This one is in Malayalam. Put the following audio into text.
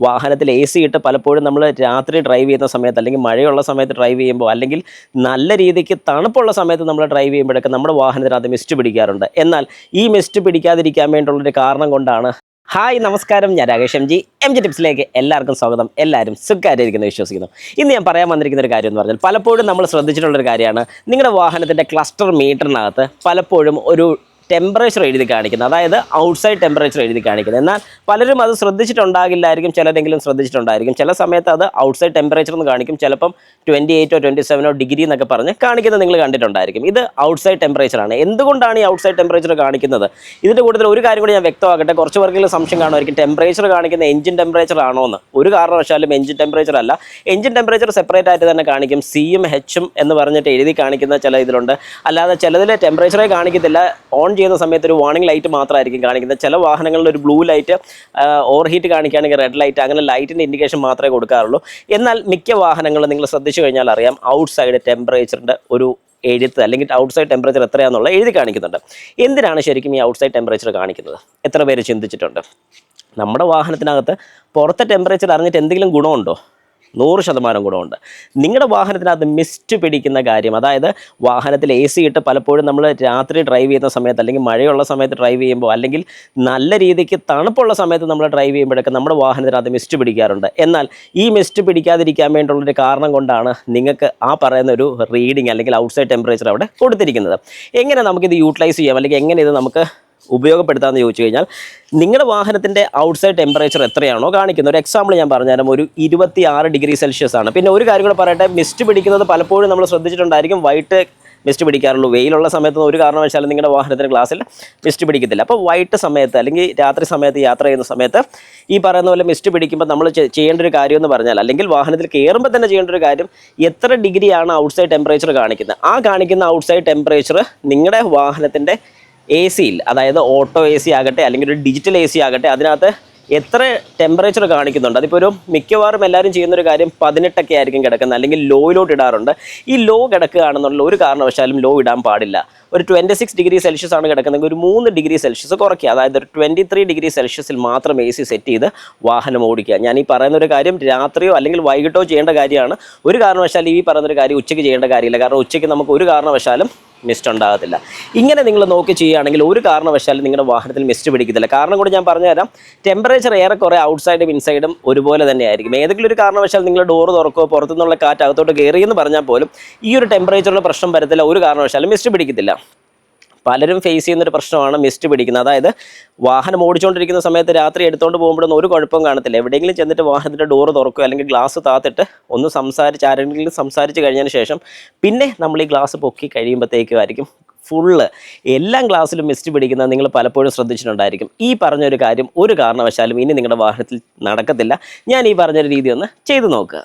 വാഹനത്തിൽ എ സി ഇട്ട് പലപ്പോഴും നമ്മൾ രാത്രി ഡ്രൈവ് ചെയ്യുന്ന സമയത്ത് അല്ലെങ്കിൽ മഴയുള്ള സമയത്ത് ഡ്രൈവ് ചെയ്യുമ്പോൾ അല്ലെങ്കിൽ നല്ല രീതിക്ക് തണുപ്പുള്ള സമയത്ത് നമ്മൾ ഡ്രൈവ് ചെയ്യുമ്പോഴൊക്കെ നമ്മുടെ വാഹനത്തിനകത്ത് മിസ്റ്റ് പിടിക്കാറുണ്ട്. എന്നാൽ ഈ മിസ്റ്റ് പിടിക്കാതിരിക്കാൻ വേണ്ടിയുള്ളൊരു കാരണം കൊണ്ടാണ്. ഹായ് നമസ്കാരം. ഞാൻ Rakesh M G M G ടിപ്സിലേക്ക് എല്ലാവർക്കും സ്വാഗതം. എല്ലാവരും സുഖമായിട്ടിരിക്കുന്നു വിശ്വസിക്കുന്നു. ഇന്ന് ഞാൻ പറയാൻ വന്നിരിക്കുന്ന ഒരു കാര്യം എന്ന് പറഞ്ഞാൽ പലപ്പോഴും നമ്മൾ ശ്രദ്ധിച്ചിട്ടുള്ളൊരു കാര്യമാണ്. നിങ്ങളുടെ വാഹനത്തിന്റെ ക്ലസ്റ്റർ മീറ്ററിനകത്ത് പലപ്പോഴും ഒരു ടെമ്പറേച്ചർ എഴുതി കാണിക്കുന്നത്. അതായത് ഔട്ട്സൈഡ് ടെമ്പറേച്ചർ എഴുതി കാണിക്കുന്നത്. എന്നാൽ പലരും അത് ശ്രദ്ധിച്ചിട്ടുണ്ടാകില്ലായിരിക്കും ചിലരെങ്കിലും ശ്രദ്ധിച്ചിട്ടുണ്ടായിരിക്കും. ചില സമയത്ത് അത് ഔട്ട്സൈഡ് ടെമ്പറേച്ചർ എന്ന് കാണിക്കും. ചിലപ്പം ട്വന്റി എയ്റ്റോ ട്വന്റി സെവനോ ഡിഗ്രി എന്നൊക്കെ പറഞ്ഞ് കാണിക്കുന്നത് നിങ്ങൾ കണ്ടിട്ടുണ്ടായിരിക്കും. ഇത് ഔട്ട്സൈഡ് ടെമ്പറേച്ചർ ആണ്. എന്തുകൊണ്ടാണ് ഈ ഔട്ട്സൈഡ് ടെമ്പറേച്ചർ കാണിക്കുന്നത്? ഇതിന്റെ കൂടുതൽ ഒരു കാര്യം കൂടി ഞാൻ വ്യക്തമാക്കട്ടെ. കുറച്ച് പേർക്കെങ്കിലും സംശയം കാണുമായിരിക്കും. ടെമ്പറേച്ചർ കാണിക്കുന്ന എഞ്ചിൻ ടെമ്പറേച്ചർ ആണോ എന്ന്. ഒരു കാരണവശാലും എഞ്ചിൻ ടെമ്പറേച്ചർ അല്ല. എഞ്ചിൻ ടെമ്പറേച്ചർ സെപ്പറേറ്റ് ആയിട്ട് തന്നെ കാണിക്കും. സിയും ഹെച്ചും എന്ന് പറഞ്ഞിട്ട് എഴുതി കാണിക്കുന്ന ചില ഇതിലുണ്ട്. അല്ലാതെ ചിലതിൽ ടെമ്പറേച്ചറേ കാണിക്കത്തില്ല. ഓൺ ചെയ്യുന്ന സമയത്ത് ഒരു വാർണിംഗ് ലൈറ്റ് മാത്രമായിരിക്കും കാണിക്കുന്നത്. ചില വാഹനങ്ങളിൽ ഒരു ബ്ലൂ ലൈറ്റ് ഓവർ ഹീറ്റ് കാണിക്കുകയാണെങ്കിൽ റെഡ് ലൈറ്റ് അങ്ങനെ ലൈറ്റിന്റെ ഇൻഡിക്കേഷൻ മാത്രമേ കൊടുക്കാറുള്ളൂ. എന്നാൽ മിക്ക വാഹനങ്ങളും നിങ്ങൾ ശ്രദ്ധിച്ചു കഴിഞ്ഞാൽ അറിയാം ഔട്ട് സൈഡ് ടെമ്പറേച്ചറിന്റെ ഒരു എഴുത്ത് അല്ലെങ്കിൽ ഔട്ട് സൈഡ് ടെമ്പറേച്ചർ എത്രയാണെന്നുള്ള എഴുതി കാണിക്കുന്നുണ്ട്. എന്തിനാണ് ശരിക്കും ഈ ഔട്ട് സൈഡ് ടെമ്പറേച്ചർ കാണിക്കുന്നത്? എത്ര പേര് ചിന്തിച്ചിട്ടുണ്ട്? നമ്മുടെ വാഹനത്തിനകത്ത് പുറത്തെ ടെമ്പറേച്ചർ അറിഞ്ഞിട്ട് എന്തെങ്കിലും ഗുണമുണ്ടോ? നൂറ് ശതമാനം ഗുണമുണ്ട്. നിങ്ങളുടെ വാഹനത്തിനകത്ത് മിസ്റ്റ് പിടിക്കുന്ന കാര്യം അതായത് വാഹനത്തിൽ എ സി ഇട്ട് പലപ്പോഴും നമ്മൾ രാത്രി ഡ്രൈവ് ചെയ്യുന്ന സമയത്ത് അല്ലെങ്കിൽ മഴയുള്ള സമയത്ത് ഡ്രൈവ് ചെയ്യുമ്പോൾ അല്ലെങ്കിൽ നല്ല രീതിക്ക് തണുപ്പുള്ള സമയത്ത് നമ്മൾ ഡ്രൈവ് ചെയ്യുമ്പോഴൊക്കെ നമ്മുടെ വാഹനത്തിനകത്ത് മിസ്റ്റ് പിടിക്കാറുണ്ട്. എന്നാൽ ഈ മിസ്റ്റ് പിടിക്കാതിരിക്കാൻ വേണ്ടിയുള്ളൊരു കാരണം കൊണ്ടാണ് നിങ്ങൾക്ക് ആ പറയുന്ന ഒരു റീഡിങ് അല്ലെങ്കിൽ ഔട്ട്സൈഡ് ടെമ്പറേച്ചർ അവിടെ കൊടുത്തിരിക്കുന്നത്. എങ്ങനെ നമുക്കിത് യൂട്ടിലൈസ് ചെയ്യാം? അല്ലെങ്കിൽ എങ്ങനെ ഇത് നമുക്ക് ഉപയോഗപ്പെടുത്താമെന്ന് ചോദിച്ചു കഴിഞ്ഞാൽ നിങ്ങളുടെ വാഹനത്തിന്റെ ഔട്ട്സൈഡ് ടെമ്പറേച്ചർ എത്രയാണോ കാണിക്കുന്നത് ഒരു എക്സാമ്പിൾ ഞാൻ പറഞ്ഞുതരാം ഒരു ഇരുപത്തി ആറ് ഡിഗ്രി സെൽഷ്യസ് ആണ്. പിന്നെ ഒരു കാര്യം കൂടെ പറയട്ടെ മിസ്റ്റ് പിടിക്കുന്നത് പലപ്പോഴും നമ്മൾ ശ്രദ്ധിച്ചിട്ടുണ്ടായിരിക്കും. White mist പിടിക്കാറുള്ളൂ. വെയിലുള്ള സമയത്ത് ഒരു കാരണവശാലും നിങ്ങളുടെ വാഹനത്തിന്റെ ഗ്ലാസ്സിൽ മിസ്റ്റ് പിടിക്കത്തില്ല. അപ്പോൾ വൈകിട്ട് സമയത്ത് അല്ലെങ്കിൽ രാത്രി സമയത്ത് യാത്ര ചെയ്യുന്ന സമയത്ത് ഈ പറയുന്ന പോലെ മിസ്റ്റ് പിടിക്കുമ്പോൾ നമ്മൾ ചെയ്യേണ്ട ഒരു കാര്യം എന്ന് പറഞ്ഞാൽ അല്ലെങ്കിൽ വാഹനത്തിൽ കയറുമ്പോൾ തന്നെ ചെയ്യേണ്ട ഒരു കാര്യം എത്ര ഡിഗ്രിയാണ് ഔട്ട്സൈഡ് ടെമ്പറേച്ചർ കാണിക്കുന്നത്. ആ കാണിക്കുന്ന ഔട്ട്സൈഡ് ടെമ്പറേച്ചർ നിങ്ങളുടെ വാഹനത്തിന്റെ എ സിയിൽ അതായത് ഓട്ടോ എ സി ആകട്ടെ അല്ലെങ്കിൽ ഒരു ഡിജിറ്റൽ എ സി ആകട്ടെ അതിനകത്ത് എത്ര ടെമ്പറേച്ചർ കാണിക്കുന്നുണ്ട്? അതിപ്പോൾ ഒരു മിക്കവാറും എല്ലാവരും ചെയ്യുന്നൊരു കാര്യം പതിനെട്ടൊക്കെ ആയിരിക്കും കിടക്കുന്നത് അല്ലെങ്കിൽ ലോയിലോട്ട് ഇടാറുണ്ട്. ഈ ലോ കിടക്കുകയാണെന്നുള്ള ഒരു കാരണവശാലും ലോ ഇടാൻ പാടില്ല. ഒരു ട്വന്റി സിക്സ് ഡിഗ്രി സെൽഷ്യസ് ആണ് കിടക്കുന്നതെങ്കിൽ ഒരു മൂന്ന് ഡിഗ്രി സെൽഷ്യസ് കുറയ്ക്കുക. അതായത് ഒരു ട്വന്റി ത്രീ ഡിഗ്രി സെൽഷ്യസിൽ മാത്രം എ സി സെറ്റ് ചെയ്ത് വാഹനം ഓടിക്കുക. ഞാൻ ഈ പറയുന്ന ഒരു കാര്യം രാത്രിയോ അല്ലെങ്കിൽ വൈകിട്ടോ ചെയ്യേണ്ട കാര്യമാണ്. ഒരു കാരണവശാലും ഈ പറയുന്ന ഒരു കാര്യം ഉച്ചയ്ക്ക് ചെയ്യേണ്ട കാര്യമില്ല. കാരണം ഉച്ചയ്ക്ക് നമുക്ക് ഒരു കാരണവശാലും മിസ്റ്റ് ഉണ്ടാകത്തില്ല. ഇങ്ങനെ നിങ്ങൾ നോക്കി ചെയ്യുകയാണെങ്കിൽ ഒരു കാരണവശാലും നിങ്ങളുടെ വാഹനത്തിൽ മിസ്റ്റ് പിടിക്കത്തില്ല. കാരണം കൂടി ഞാൻ പറഞ്ഞുതരാം ടെമ്പറേച്ചർ ഏറെക്കുറെ ഔട്ട്സൈഡും ഇൻസൈഡും ഒരുപോലെ തന്നെ ആയിരിക്കും ഏതെങ്കിലും ഒരു കാരണവശാൽ നിങ്ങൾ ഡോർ തുറക്കുകയോ പുറത്തുനിന്നുള്ള കാറ്റ് അകത്തോട്ട് കയറിയെന്ന് പറഞ്ഞാൽ പോലും ഈ ഒരു ടെമ്പറേച്ചറിൽ പ്രശ്നം വരത്തില്ല ഒരു കാരണവശാലും മിസ്റ്റ് പിടിക്കത്തില്ല. പലരും ഫേസ് ചെയ്യുന്ന ഒരു പ്രശ്നമാണ് മിസ്റ്റ് പിടിക്കുന്നത്. അതായത് വാഹനം ഓടിച്ചുകൊണ്ടിരിക്കുന്ന സമയത്ത് രാത്രി എടുത്തുകൊണ്ട് പോകുമ്പോഴൊന്നും ഒരു കുഴപ്പവും കാണത്തില്ല. എവിടെയെങ്കിലും ചെന്നിട്ട് വാഹനത്തിന്റെ ഡോറ് തുറക്കുക അല്ലെങ്കിൽ ഗ്ലാസ് താത്തിട്ട് ഒന്ന് സംസാരിച്ച് ആരെങ്കിലും സംസാരിച്ച് കഴിഞ്ഞതിന് ശേഷം പിന്നെ നമ്മൾ ഈ ഗ്ലാസ് പൊക്കി കഴിയുമ്പോഴത്തേക്കും ആയിരിക്കും ഫുള്ള് എല്ലാ ഗ്ലാസ്സിലും മിസ്റ്റ് പിടിക്കുന്നത് നിങ്ങൾ പലപ്പോഴും ശ്രദ്ധിച്ചിട്ടുണ്ടായിരിക്കും. ഈ പറഞ്ഞൊരു കാര്യം ഒരു കാരണവശാലും ഇനി നിങ്ങളുടെ വാഹനത്തിൽ നടക്കത്തില്ല. ഞാൻ ഈ പറഞ്ഞൊരു രീതി ഒന്ന് ചെയ്തു നോക്കുക.